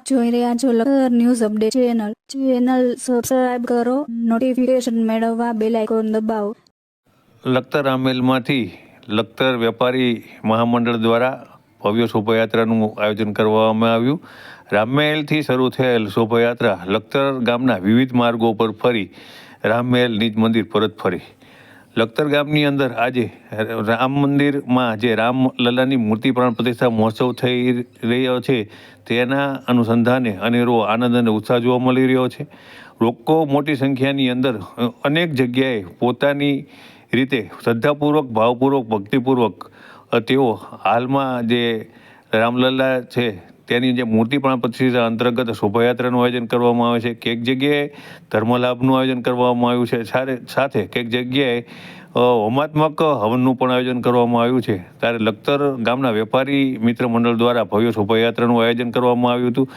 આપ જોઈ રહ્યા છો Lakhtar news update channel. Channel subscribe કરો નોટિફિકેશન મેળવવા બેલ આઇકોન દબાવો. લખતર આમેલમાંથી લખતર વેપારી મહામંડળ દ્વારા ભવ્ય શોભાયાત્રાનું આયોજન કરવામાં આવ્યું. રામમહેલથી શરૂ થયેલ શોભાયાત્રા લખતર ગામના વિવિધ માર્ગો પર ફરી રામમહેલ નિજ મંદિર પરત ફરી. લખતર ગામની અંદર આજે રામ મંદિરમાં જે રામલલ્લાની મૂર્તિ પ્રાણ પ્રતિષ્ઠા મહોત્સવ થઈ રહ્યો છે, તેના અનુસંધાને અનેરો આનંદ અને ઉત્સાહ જોવા મળી રહ્યો છે. લોકો મોટી સંખ્યાની અંદર અનેક જગ્યાએ પોતાની રીતે શ્રદ્ધાપૂર્વક, ભાવપૂર્વક, ભક્તિપૂર્વક તેઓ હાલમાં જે રામલલ્લા છે તેની જે મૂર્તિ પ્રાણ પ્રતિષ્ઠા અંતર્ગત શોભાયાત્રાનું આયોજન કરવામાં આવે છે કેક જગ્યાએ ધર્મલાભનું આયોજન કરવામાં આવ્યું છે સાથે કેક જગ્યાએ હોમાત્મક હવનનું પણ આયોજન કરવામાં આવ્યું છે. ત્યારે લખતર ગામના વેપારી મિત્ર મંડળ દ્વારા ભવ્ય શોભાયાત્રાનું આયોજન કરવામાં આવ્યું હતું.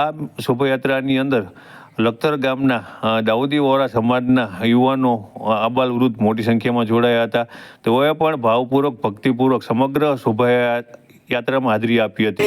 આ શોભાયાત્રાની અંદર લખતર ગામના દાઉદી વોરા સમાજના યુવાનો આબાલ વૃદ્ધ મોટી સંખ્યામાં જોડાયા હતા. તેઓએ પણ ભાવપૂર્વક, ભક્તિપૂર્વક સમગ્ર શોભાયાત્રામાં હાજરી આપી હતી.